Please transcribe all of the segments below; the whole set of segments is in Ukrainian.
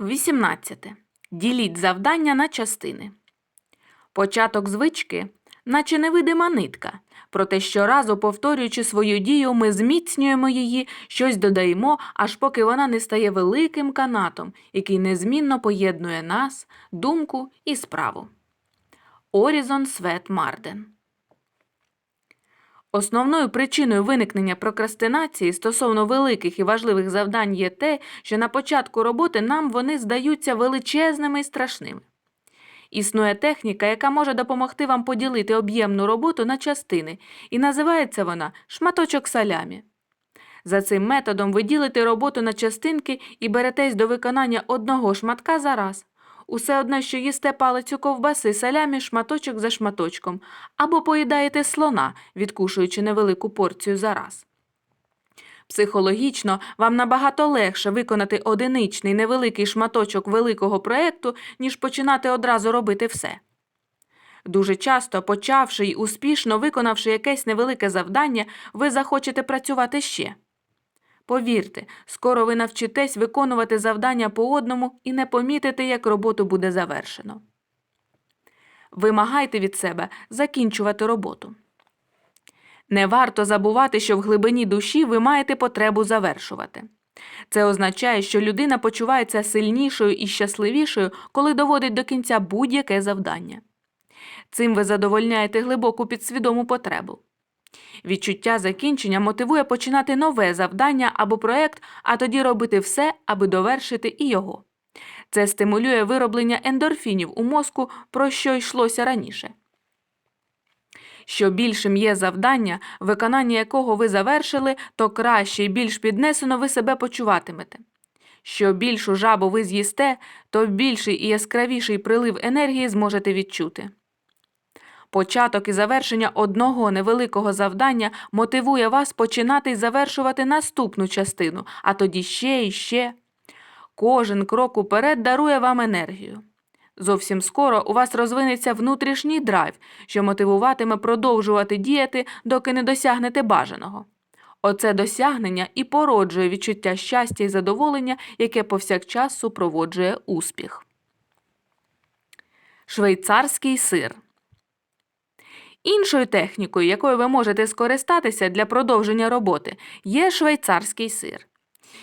18. Діліть завдання на частини. Початок звички, наче невидима нитка. Проте щоразу, повторюючи свою дію, ми зміцнюємо її, щось додаємо, аж поки вона не стає великим канатом, який незмінно поєднує нас, думку і справу. Орізон Свет Марден Основною причиною виникнення прокрастинації стосовно великих і важливих завдань є те, що на початку роботи нам вони здаються величезними і страшними. Існує техніка, яка може допомогти вам поділити об'ємну роботу на частини, і називається вона шматочок салямі. За цим методом ви ділите роботу на частинки і беретесь до виконання одного шматка за раз. Усе одно, що їсте палицю ковбаси салямі шматочок за шматочком, або поїдаєте слона, відкушуючи невелику порцію за раз. Психологічно вам набагато легше виконати одиничний невеликий шматочок великого проєкту, ніж починати одразу робити все. Дуже часто, почавши й успішно виконавши якесь невелике завдання, ви захочете працювати ще. Повірте, скоро ви навчитесь виконувати завдання по одному і не помітите, як роботу буде завершено. Вимагайте від себе закінчувати роботу. Не варто забувати, що в глибині душі ви маєте потребу завершувати. Це означає, що людина почувається сильнішою і щасливішою, коли доводить до кінця будь-яке завдання. Цим ви задовольняєте глибоку підсвідому потребу. Відчуття закінчення мотивує починати нове завдання або проект, а тоді робити все, аби довершити і його. Це стимулює вироблення ендорфінів у мозку, про що йшлося раніше. Що більшим є завдання, виконання якого ви завершили, то краще і більш піднесено ви себе почуватимете. Що більшу жабу ви з'їсте, то більший і яскравіший прилив енергії зможете відчути. Початок і завершення одного невеликого завдання мотивує вас починати і завершувати наступну частину, а тоді ще і ще. Кожен крок уперед дарує вам енергію. Зовсім скоро у вас розвинеться внутрішній драйв, що мотивуватиме продовжувати діяти, доки не досягнете бажаного. Оце досягнення і породжує відчуття щастя і задоволення, яке повсякчас супроводжує успіх. Швейцарський сир Іншою технікою, якою ви можете скористатися для продовження роботи, є швейцарський сир.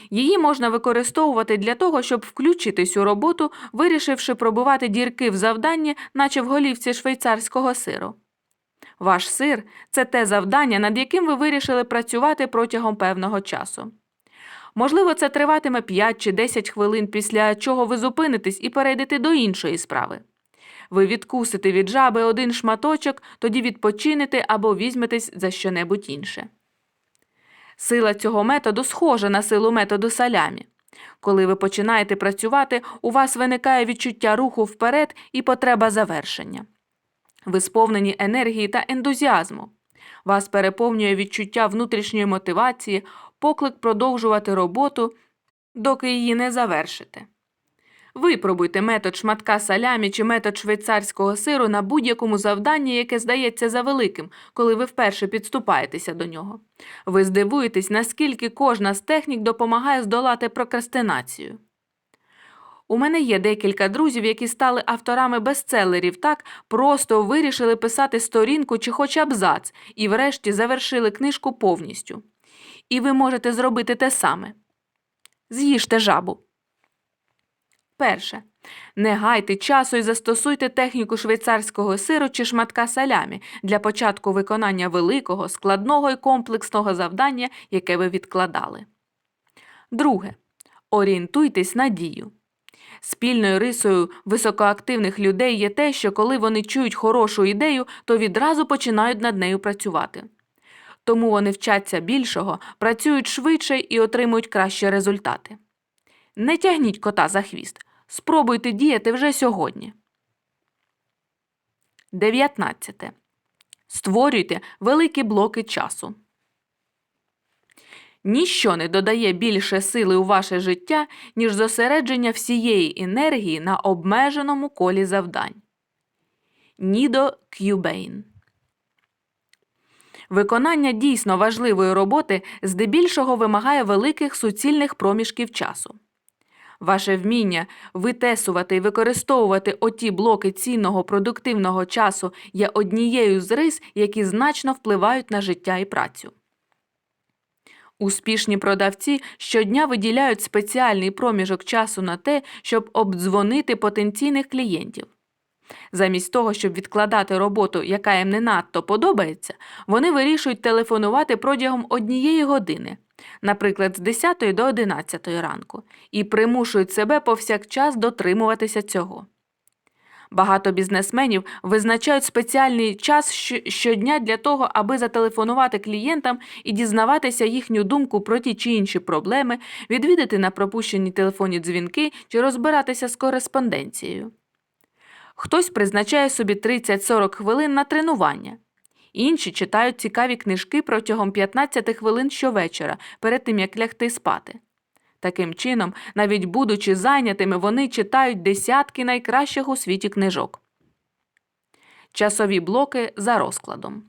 Її можна використовувати для того, щоб включитись у роботу, вирішивши пробувати дірки в завданні, наче в голівці швейцарського сиру. Ваш сир це те завдання, над яким ви вирішили працювати протягом певного часу. Можливо, це триватиме 5 чи 10 хвилин, після чого ви зупинитесь і перейдете до іншої справи. Ви відкусите від жаби один шматочок, тоді відпочинете або візьметесь за щонебудь інше. Сила цього методу схожа на силу методу салямі. Коли ви починаєте працювати, у вас виникає відчуття руху вперед і потреба завершення. Ви сповнені енергії та ентузіазму. Вас переповнює відчуття внутрішньої мотивації, поклик продовжувати роботу, доки її не завершите. Випробуйте метод шматка салямі чи метод швейцарського сиру на будь-якому завданні, яке здається завеликим, коли ви вперше підступаєтеся до нього. Ви здивуєтесь, наскільки кожна з технік допомагає здолати прокрастинацію. У мене є декілька друзів, які стали авторами бестселерів, так просто вирішили писати сторінку чи хоч абзац, і врешті завершили книжку повністю. І ви можете зробити те саме. З'їжте жабу. Перше. Не гайте часу і застосуйте техніку швейцарського сиру чи шматка салямі для початку виконання великого, складного і комплексного завдання, яке ви відкладали. Друге. Орієнтуйтесь на дію. Спільною рисою високоактивних людей є те, що коли вони чують хорошу ідею, то відразу починають над нею працювати. Тому вони вчаться більшого, працюють швидше і отримують кращі результати. Не тягніть кота за хвіст. Спробуйте діяти вже сьогодні. 19. Створюйте великі блоки часу. Ніщо не додає більше сили у ваше життя, ніж зосередження всієї енергії на обмеженому колі завдань. Нідо К'юбейн Виконання дійсно важливої роботи здебільшого вимагає великих суцільних проміжків часу. Ваше вміння витесувати і використовувати оті блоки цінного продуктивного часу є однією з рис, які значно впливають на життя і працю. Успішні продавці щодня виділяють спеціальний проміжок часу на те, щоб обдзвонити потенційних клієнтів. Замість того, щоб відкладати роботу, яка їм не надто подобається, вони вирішують телефонувати протягом однієї години, наприклад, з 10 до 11 ранку, і примушують себе повсякчас дотримуватися цього. Багато бізнесменів визначають спеціальний час щодня для того, аби зателефонувати клієнтам і дізнаватися їхню думку про ті чи інші проблеми, відвідати на пропущені телефонні дзвінки чи розбиратися з кореспонденцією. Хтось призначає собі 30-40 хвилин на тренування. Інші читають цікаві книжки протягом 15 хвилин щовечора, перед тим як лягти спати. Таким чином, навіть будучи зайнятими, вони читають десятки найкращих у світі книжок. Часові блоки за розкладом.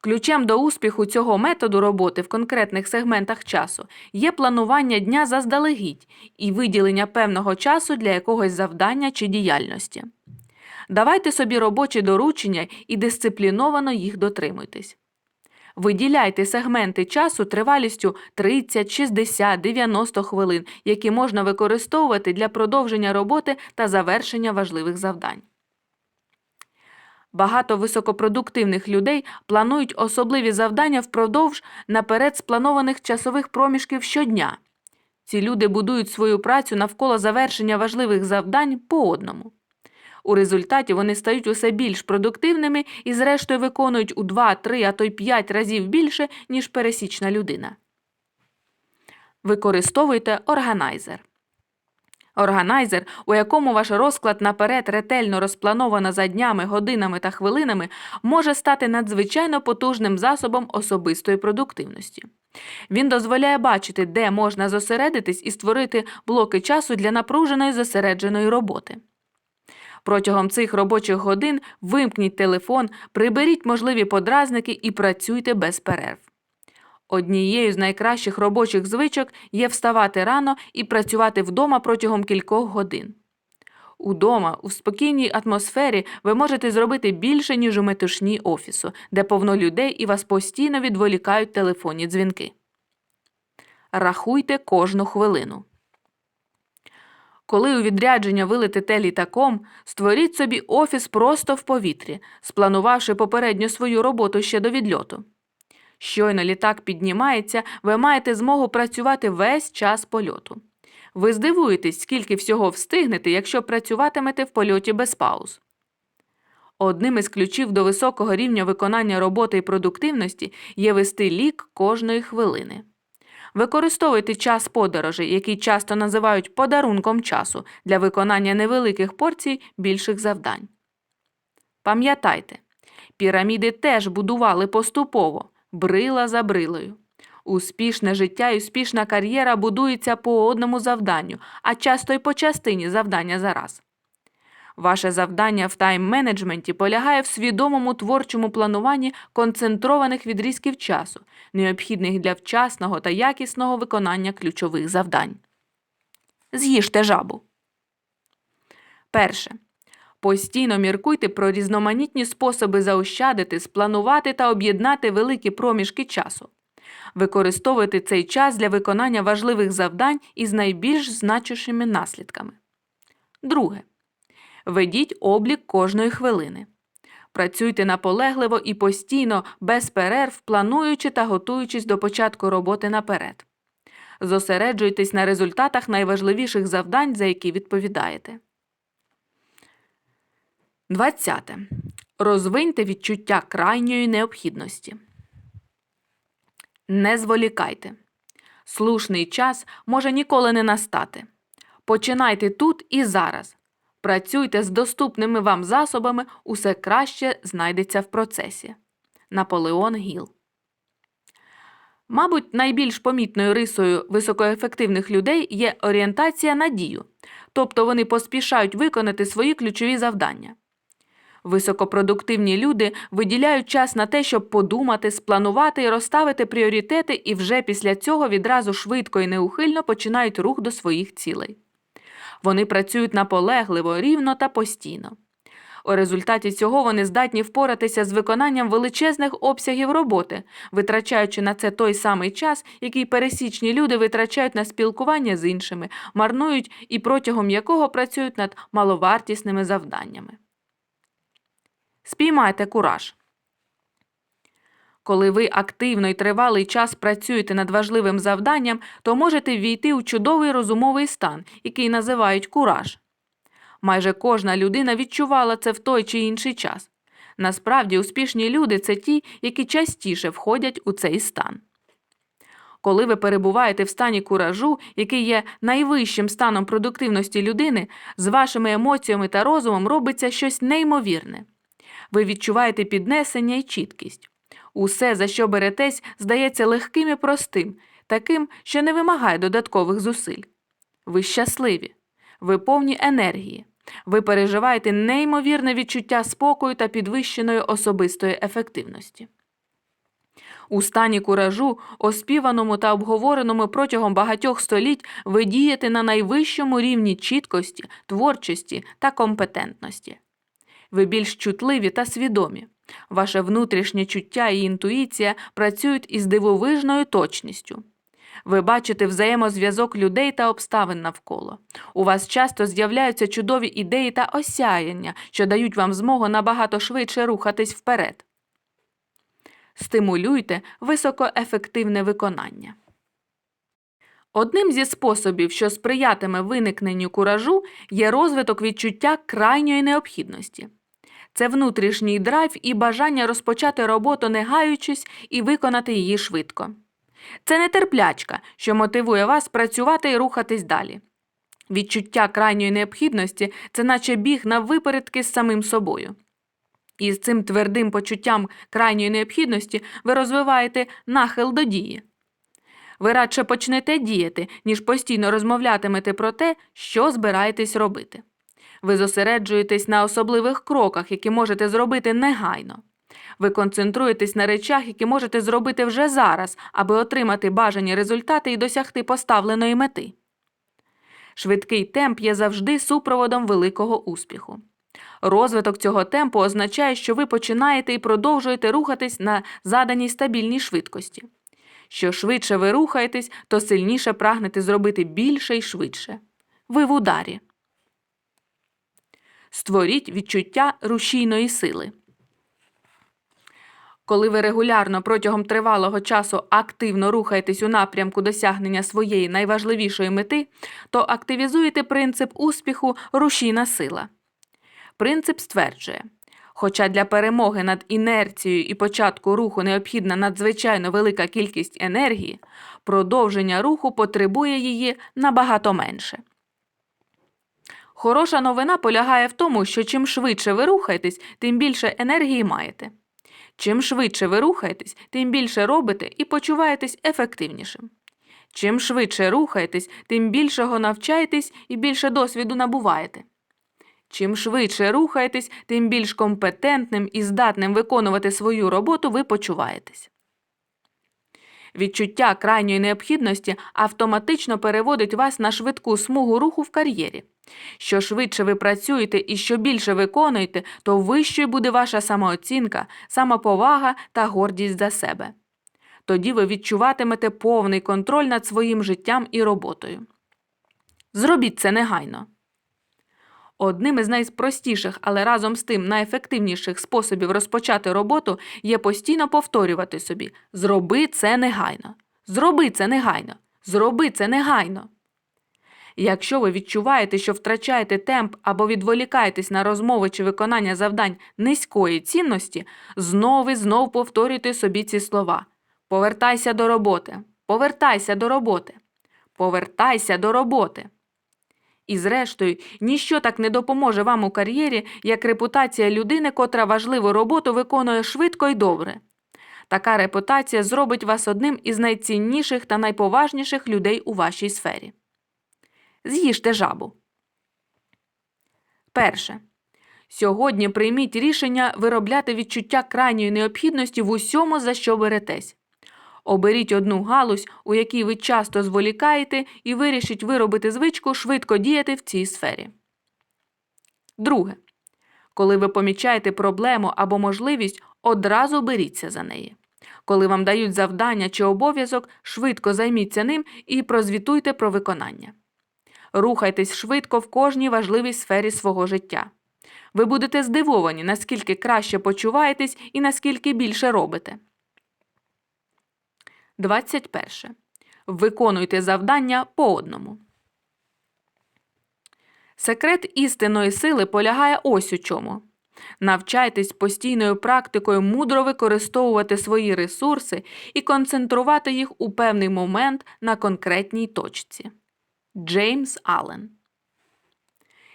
Ключем до успіху цього методу роботи в конкретних сегментах часу є планування дня заздалегідь і виділення певного часу для якогось завдання чи діяльності. Давайте собі робочі доручення і дисципліновано їх дотримуйтесь. Виділяйте сегменти часу тривалістю 30, 60, 90 хвилин, які можна використовувати для продовження роботи та завершення важливих завдань. Багато високопродуктивних людей планують особливі завдання впродовж наперед спланованих часових проміжків щодня. Ці люди будують свою працю навколо завершення важливих завдань по одному. У результаті вони стають усе більш продуктивними і, зрештою, виконують у 2, 3, а то й 5 разів більше, ніж пересічна людина. Використовуйте органайзер. Органайзер, у якому ваш розклад наперед ретельно розплановано за днями, годинами та хвилинами, може стати надзвичайно потужним засобом особистої продуктивності. Він дозволяє бачити, де можна зосередитись і створити блоки часу для напруженої зосередженої роботи. Протягом цих робочих годин вимкніть телефон, приберіть можливі подразники і працюйте без перерв. Однією з найкращих робочих звичок є вставати рано і працювати вдома протягом кількох годин. Удома, у спокійній атмосфері, ви можете зробити більше, ніж у метушні офісу, де повно людей і вас постійно відволікають телефонні дзвінки. Рахуйте кожну хвилину. Коли у відрядження ви летите літаком, створіть собі офіс просто в повітрі, спланувавши попередньо свою роботу ще до відльоту. Щойно літак піднімається, ви маєте змогу працювати весь час польоту. Ви здивуєтесь, скільки всього встигнете, якщо працюватимете в польоті без пауз. Одним із ключів до високого рівня виконання роботи і продуктивності є вести лік кожної хвилини. Використовуйте час подорожей, який часто називають подарунком часу для виконання невеликих порцій більших завдань. Пам'ятайте, піраміди теж будували поступово, брила за брилою. Успішне життя і успішна кар'єра будуються по одному завданню, а часто й по частині завдання за раз. Ваше завдання в тайм-менеджменті полягає в свідомому творчому плануванні концентрованих відрізків часу, необхідних для вчасного та якісного виконання ключових завдань. З'їжте жабу. Перше. Постійно міркуйте про різноманітні способи заощадити, спланувати та об'єднати великі проміжки часу. Використовуйте цей час для виконання важливих завдань із найбільш значущими наслідками. Друге. Ведіть облік кожної хвилини. Працюйте наполегливо і постійно, без перерв, плануючи та готуючись до початку роботи наперед. Зосереджуйтесь на результатах найважливіших завдань, за які відповідаєте. 20. Розвиньте відчуття крайньої необхідності. Не зволікайте. Слушний час може ніколи не настати. Починайте тут і зараз. Працюйте з доступними вам засобами, усе краще знайдеться в процесі. Наполеон Гіл. Мабуть, найбільш помітною рисою високоефективних людей є орієнтація на дію, тобто вони поспішають виконати свої ключові завдання. Високопродуктивні люди виділяють час на те, щоб подумати, спланувати і розставити пріоритети, і вже після цього відразу швидко і неухильно починають рух до своїх цілей. Вони працюють наполегливо, рівно та постійно. У результаті цього вони здатні впоратися з виконанням величезних обсягів роботи, витрачаючи на це той самий час, який пересічні люди витрачають на спілкування з іншими, марнують і протягом якого працюють над маловартісними завданнями. Спіймайте кураж. Коли ви активно і тривалий час працюєте над важливим завданням, то можете ввійти у чудовий розумовий стан, який називають кураж. Майже кожна людина відчувала це в той чи інший час. Насправді, успішні люди це ті, які частіше входять у цей стан. Коли ви перебуваєте в стані куражу, який є найвищим станом продуктивності людини, з вашими емоціями та розумом робиться щось неймовірне. Ви відчуваєте піднесення і чіткість. Усе, за що беретесь, здається легким і простим, таким, що не вимагає додаткових зусиль. Ви щасливі, ви повні енергії, ви переживаєте неймовірне відчуття спокою та підвищеної особистої ефективності. У стані куражу, оспіваному та обговореному протягом багатьох століть, ви дієте на найвищому рівні чіткості, творчості та компетентності. Ви більш чутливі та свідомі. Ваше внутрішнє чуття і інтуїція працюють із дивовижною точністю. Ви бачите взаємозв'язок людей та обставин навколо. У вас часто з'являються чудові ідеї та осяяння, що дають вам змогу набагато швидше рухатись вперед. Стимулюйте високоефективне виконання. Одним зі способів, що сприятиме виникненню куражу, є розвиток відчуття крайньої необхідності. Це внутрішній драйв і бажання розпочати роботу, не гаючись, і виконати її швидко. Це нетерплячка, що мотивує вас працювати і рухатись далі. Відчуття крайньої необхідності це наче біг на випередки з самим собою. І з цим твердим почуттям крайньої необхідності ви розвиваєте нахил до дії. Ви радше почнете діяти, ніж постійно розмовлятимете про те, що збираєтесь робити. Ви зосереджуєтесь на особливих кроках, які можете зробити негайно. Ви концентруєтесь на речах, які можете зробити вже зараз, аби отримати бажані результати і досягти поставленої мети. Швидкий темп є завжди супроводом великого успіху. Розвиток цього темпу означає, що ви починаєте і продовжуєте рухатись на заданій стабільній швидкості. Що швидше ви рухаєтесь, то сильніше прагнете зробити більше і швидше. Ви в ударі. Створіть відчуття рушійної сили. Коли ви регулярно протягом тривалого часу активно рухаєтесь у напрямку досягнення своєї найважливішої мети, то активізуєте принцип успіху рушійна сила. Принцип стверджує, хоча для перемоги над інерцією і початку руху необхідна надзвичайно велика кількість енергії, продовження руху потребує її набагато менше. Хороша новина полягає в тому, що чим швидше ви рухаєтесь, тим більше енергії маєте. Чим швидше ви рухаєтесь, тим більше робите і почуваєтесь ефективнішим. Чим швидше рухаєтесь, тим більшого навчаєтесь і більше досвіду набуваєте. Чим швидше рухаєтесь, тим більш компетентним і здатним виконувати свою роботу ви почуваєтесь. Відчуття крайньої необхідності автоматично переводить вас на швидку смугу руху в кар'єрі. Що швидше ви працюєте і що більше виконуєте, то вищою буде ваша самооцінка, самоповага та гордість за себе. Тоді ви відчуватимете повний контроль над своїм життям і роботою. Зробіть це негайно. Одним із найпростіших, але разом з тим найефективніших способів розпочати роботу є постійно повторювати собі Зроби це негайно. Зроби це негайно. Зроби це негайно. Якщо ви відчуваєте, що втрачаєте темп або відволікаєтесь на розмови чи виконання завдань низької цінності, знов і знов повторюйте собі ці слова. Повертайся до роботи. Повертайся до роботи. Повертайся до роботи. І зрештою, ніщо так не допоможе вам у кар'єрі, як репутація людини, котра важливу роботу виконує швидко і добре. Така репутація зробить вас одним із найцінніших та найповажніших людей у вашій сфері. З'їжте жабу. Перше. Сьогодні прийміть рішення виробляти відчуття крайньої необхідності в усьому, за що беретесь. Оберіть одну галузь, у якій ви часто зволікаєте, і вирішіть виробити звичку швидко діяти в цій сфері. Друге. Коли ви помічаєте проблему або можливість, одразу беріться за неї. Коли вам дають завдання чи обов'язок, швидко займіться ним і прозвітуйте про виконання. Рухайтесь швидко в кожній важливій сфері свого життя. Ви будете здивовані, наскільки краще почуваєтесь і наскільки більше робите. 21. Виконуйте завдання по одному. Секрет істинної сили полягає ось у чому. Навчайтесь постійною практикою мудро використовувати свої ресурси і концентрувати їх у певний момент на конкретній точці. Джеймс Аллен.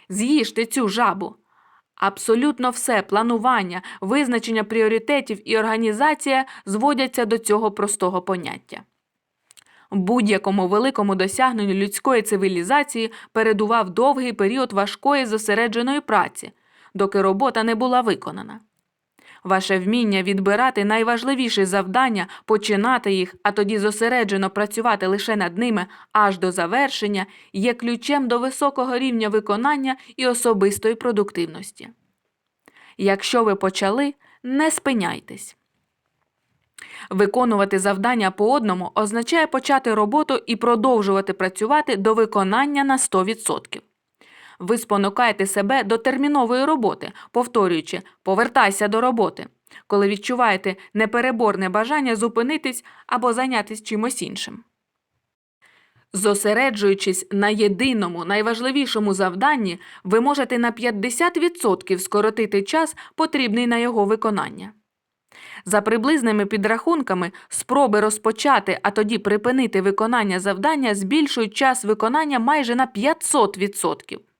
З'їжте цю жабу. Абсолютно все планування, визначення пріоритетів і організація зводяться до цього простого поняття. Будь-якому великому досягненню людської цивілізації передував довгий період важкої зосередженої праці, доки робота не була виконана. Ваше вміння відбирати найважливіші завдання, починати їх, а тоді зосереджено працювати лише над ними аж до завершення, є ключем до високого рівня виконання і особистої продуктивності. Якщо ви почали, не спиняйтесь. Виконувати завдання по одному означає почати роботу і продовжувати працювати до виконання на 100%. Ви спонукаєте себе до термінової роботи, повторюючи повертайся до роботи, коли відчуваєте непереборне бажання зупинитись або зайнятися чимось іншим. Зосереджуючись на єдиному найважливішому завданні, ви можете на 50% скоротити час, потрібний на його виконання. За приблизними підрахунками, спроби розпочати, а тоді припинити виконання завдання збільшують час виконання майже на 500%.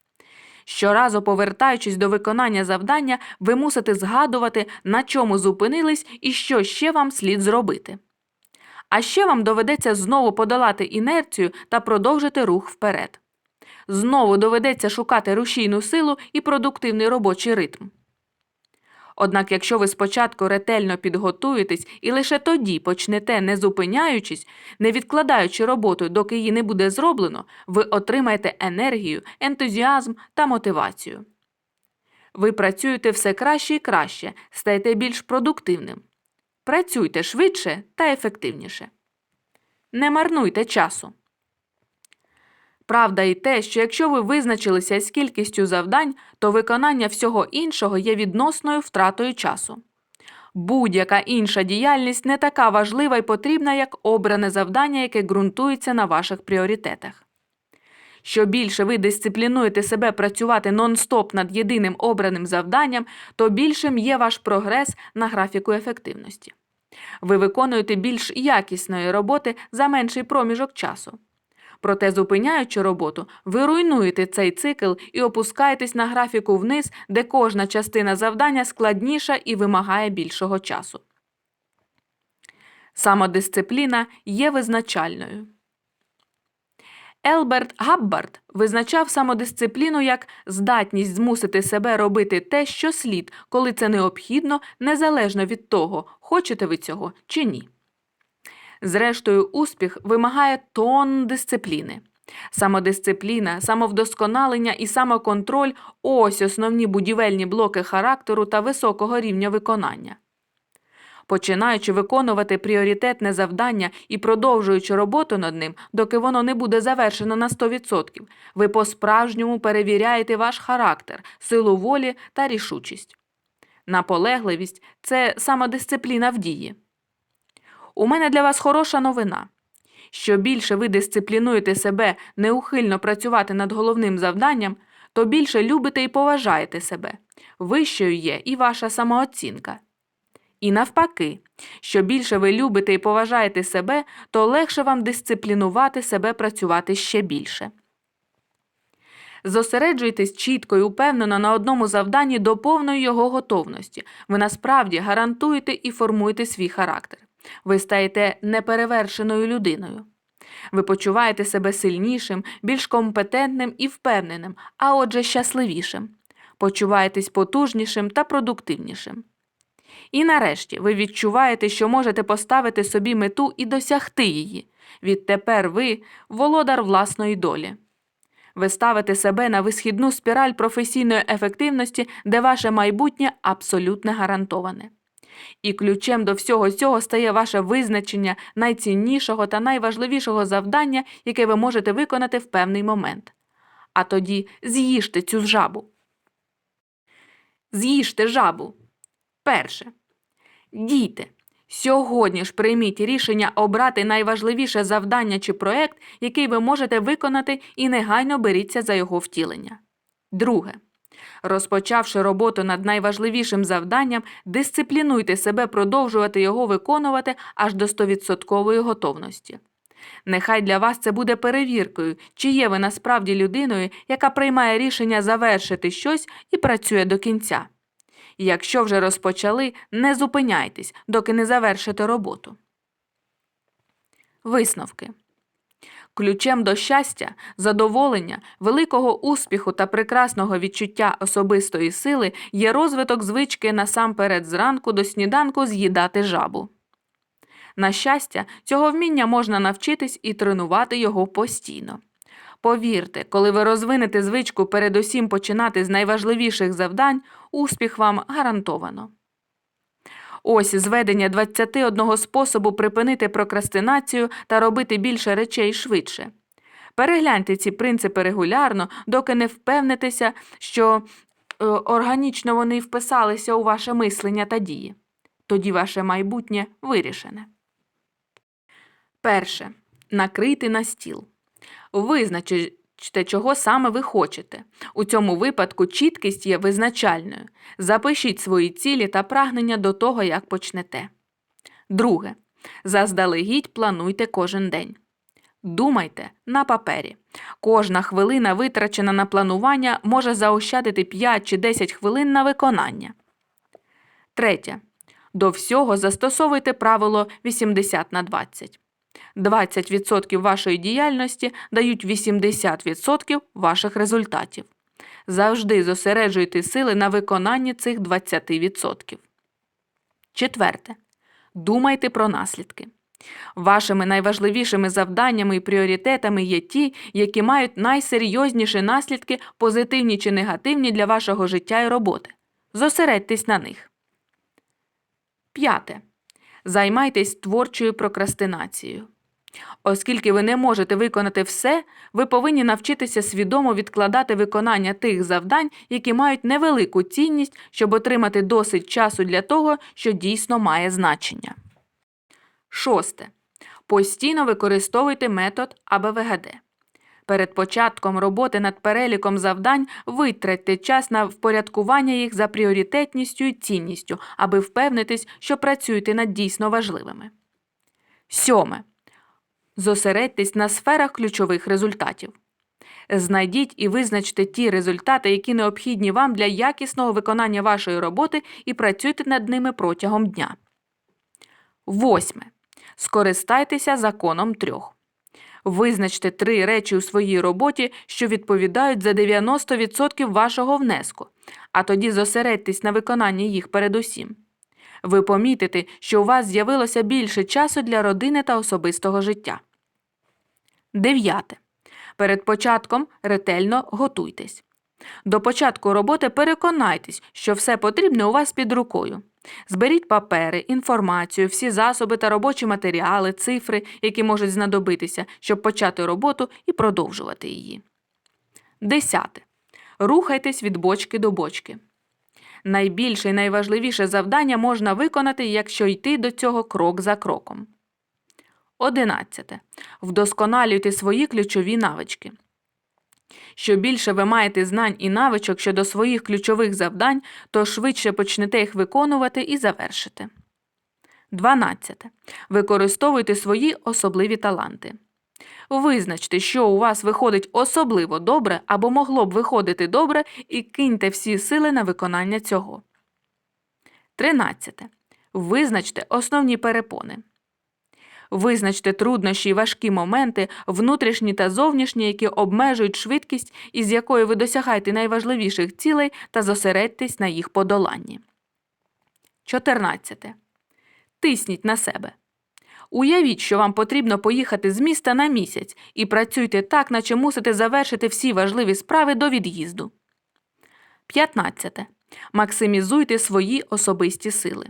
Щоразу повертаючись до виконання завдання, ви мусите згадувати, на чому зупинились і що ще вам слід зробити. А ще вам доведеться знову подолати інерцію та продовжити рух вперед. Знову доведеться шукати рушійну силу і продуктивний робочий ритм. Однак, якщо ви спочатку ретельно підготуєтесь і лише тоді почнете, не зупиняючись, не відкладаючи роботу, доки її не буде зроблено, ви отримаєте енергію, ентузіазм та мотивацію. Ви працюєте все краще і краще, стаєте більш продуктивним. Працюйте швидше та ефективніше. Не марнуйте часу. Правда і те, що якщо ви визначилися з кількістю завдань, то виконання всього іншого є відносною втратою часу. Будь-яка інша діяльність не така важлива і потрібна, як обране завдання, яке ґрунтується на ваших пріоритетах. Що більше ви дисциплінуєте себе працювати нон-стоп над єдиним обраним завданням, то більшим є ваш прогрес на графіку ефективності. Ви виконуєте більш якісної роботи за менший проміжок часу. Проте, зупиняючи роботу, ви руйнуєте цей цикл і опускаєтесь на графіку вниз, де кожна частина завдання складніша і вимагає більшого часу. Самодисципліна є визначальною. Елберт Габбард визначав самодисципліну як здатність змусити себе робити те, що слід, коли це необхідно, незалежно від того, хочете ви цього чи ні. Зрештою, успіх вимагає тонн дисципліни. Самодисципліна, самовдосконалення і самоконтроль ось основні будівельні блоки характеру та високого рівня виконання. Починаючи виконувати пріоритетне завдання і продовжуючи роботу над ним, доки воно не буде завершено на 100%, ви по-справжньому перевіряєте ваш характер, силу волі та рішучість. Наполегливість це самодисципліна в дії. У мене для вас хороша новина. Що більше ви дисциплінуєте себе неухильно працювати над головним завданням, то більше любите і поважаєте себе. Вищою є і ваша самооцінка. І навпаки, що більше ви любите і поважаєте себе, то легше вам дисциплінувати себе працювати ще більше. Зосереджуйтесь чітко і упевнено на одному завданні до повної його готовності. Ви насправді гарантуєте і формуєте свій характер. Ви стаєте неперевершеною людиною. Ви почуваєте себе сильнішим, більш компетентним і впевненим, а отже, щасливішим. почуваєтесь потужнішим та продуктивнішим. І нарешті ви відчуваєте, що можете поставити собі мету і досягти її. Відтепер ви володар власної долі. Ви ставите себе на висхідну спіраль професійної ефективності, де ваше майбутнє абсолютно гарантоване. І ключем до всього цього стає ваше визначення найціннішого та найважливішого завдання, яке ви можете виконати в певний момент. А тоді з'їжте цю жабу. З'їжте жабу. Перше. Дійте. Сьогодні ж прийміть рішення обрати найважливіше завдання чи проект, який ви можете виконати, і негайно беріться за його втілення. Друге. Розпочавши роботу над найважливішим завданням, дисциплінуйте себе продовжувати його виконувати аж до 100% готовності. Нехай для вас це буде перевіркою, чи є ви насправді людиною, яка приймає рішення завершити щось і працює до кінця. Якщо вже розпочали, не зупиняйтесь, доки не завершите роботу. Висновки. Ключем до щастя, задоволення, великого успіху та прекрасного відчуття особистої сили є розвиток звички насамперед зранку до сніданку з'їдати жабу. На щастя, цього вміння можна навчитись і тренувати його постійно. Повірте, коли ви розвинете звичку передусім починати з найважливіших завдань, успіх вам гарантовано. Ось зведення 21 способу припинити прокрастинацію та робити більше речей швидше. Перегляньте ці принципи регулярно, доки не впевнитеся, що е, органічно вони вписалися у ваше мислення та дії. Тоді ваше майбутнє вирішене. Перше. Накрити на стіл. Визначте, чого саме ви хочете. У цьому випадку чіткість є визначальною. Запишіть свої цілі та прагнення до того, як почнете. Друге. Заздалегідь плануйте кожен день. Думайте на папері. Кожна хвилина, витрачена на планування, може заощадити 5 чи 10 хвилин на виконання. Третє. До всього застосовуйте правило 80 на 20. 20% вашої діяльності дають 80% ваших результатів. Завжди зосереджуйте сили на виконанні цих 20%. Четверте. Думайте про наслідки. Вашими найважливішими завданнями і пріоритетами є ті, які мають найсерйозніші наслідки, позитивні чи негативні для вашого життя і роботи. Зосередьтесь на них. П'яте. Займайтесь творчою прокрастинацією. Оскільки ви не можете виконати все, ви повинні навчитися свідомо відкладати виконання тих завдань, які мають невелику цінність, щоб отримати досить часу для того, що дійсно має значення. Шосте. Постійно використовуйте метод АБВГД. Перед початком роботи над переліком завдань витратьте час на впорядкування їх за пріоритетністю і цінністю, аби впевнитись, що працюєте над дійсно важливими. Сьоме. Зосередьтесь на сферах ключових результатів. Знайдіть і визначте ті результати, які необхідні вам для якісного виконання вашої роботи, і працюйте над ними протягом дня. Восьме. Скористайтеся законом трьох. Визначте три речі у своїй роботі, що відповідають за 90% вашого внеску, а тоді зосередьтесь на виконанні їх передусім. Ви помітите, що у вас з'явилося більше часу для родини та особистого життя. Дев'яте. Перед початком ретельно готуйтесь. До початку роботи переконайтесь, що все потрібне у вас під рукою. Зберіть папери, інформацію, всі засоби та робочі матеріали, цифри, які можуть знадобитися, щоб почати роботу і продовжувати її. Десяте. Рухайтесь від бочки до бочки. Найбільше і найважливіше завдання можна виконати, якщо йти до цього крок за кроком. Одинадцяте. Вдосконалюйте свої ключові навички. Що більше ви маєте знань і навичок щодо своїх ключових завдань, то швидше почнете їх виконувати і завершите. 12. Використовуйте свої особливі таланти. Визначте, що у вас виходить особливо добре або могло б виходити добре, і киньте всі сили на виконання цього. 13. Визначте основні перепони. Визначте труднощі й важкі моменти, внутрішні та зовнішні, які обмежують швидкість, із якою ви досягаєте найважливіших цілей та зосередьтесь на їх подоланні. 14. Тисніть на себе. Уявіть, що вам потрібно поїхати з міста на місяць і працюйте так, наче мусите завершити всі важливі справи до від'їзду. 15. Максимізуйте свої особисті сили.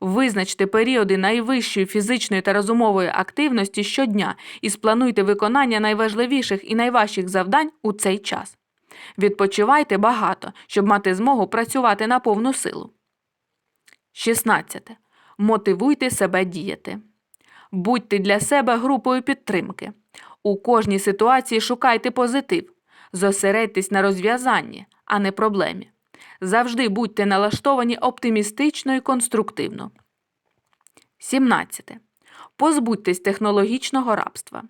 Визначте періоди найвищої фізичної та розумової активності щодня і сплануйте виконання найважливіших і найважчих завдань у цей час. Відпочивайте багато, щоб мати змогу працювати на повну силу. 16. Мотивуйте себе діяти. Будьте для себе групою підтримки. У кожній ситуації шукайте позитив. Зосередьтесь на розв'язанні, а не проблемі. Завжди будьте налаштовані оптимістично і конструктивно. 17. Позбудьтесь технологічного рабства.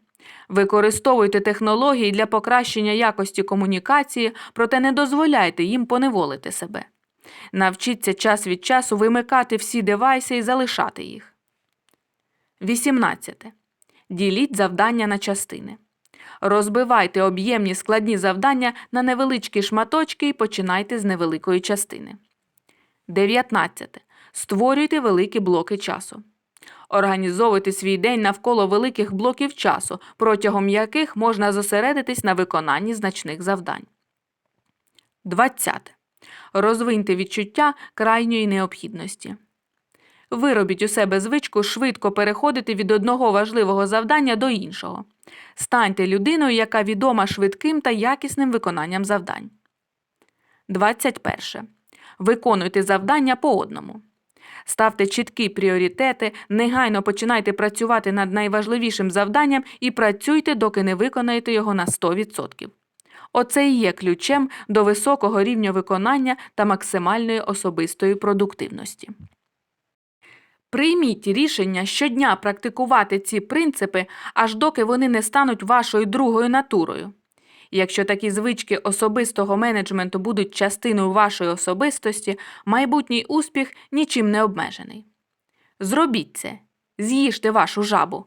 Використовуйте технології для покращення якості комунікації, проте не дозволяйте їм поневолити себе. Навчіться час від часу вимикати всі девайси і залишати їх. 18. Діліть завдання на частини. Розбивайте об'ємні складні завдання на невеличкі шматочки і починайте з невеликої частини. 19. Створюйте великі блоки часу. Організовуйте свій день навколо великих блоків часу, протягом яких можна зосередитись на виконанні значних завдань. 20. Розвиньте відчуття крайньої необхідності. Виробіть у себе звичку швидко переходити від одного важливого завдання до іншого. Станьте людиною, яка відома швидким та якісним виконанням завдань. 21. Виконуйте завдання по одному. Ставте чіткі пріоритети, негайно починайте працювати над найважливішим завданням і працюйте, доки не виконаєте його на 100%. Оце і є ключем до високого рівня виконання та максимальної особистої продуктивності. Прийміть рішення щодня практикувати ці принципи, аж доки вони не стануть вашою другою натурою. Якщо такі звички особистого менеджменту будуть частиною вашої особистості, майбутній успіх нічим не обмежений. Зробіть це, з'їжте вашу жабу.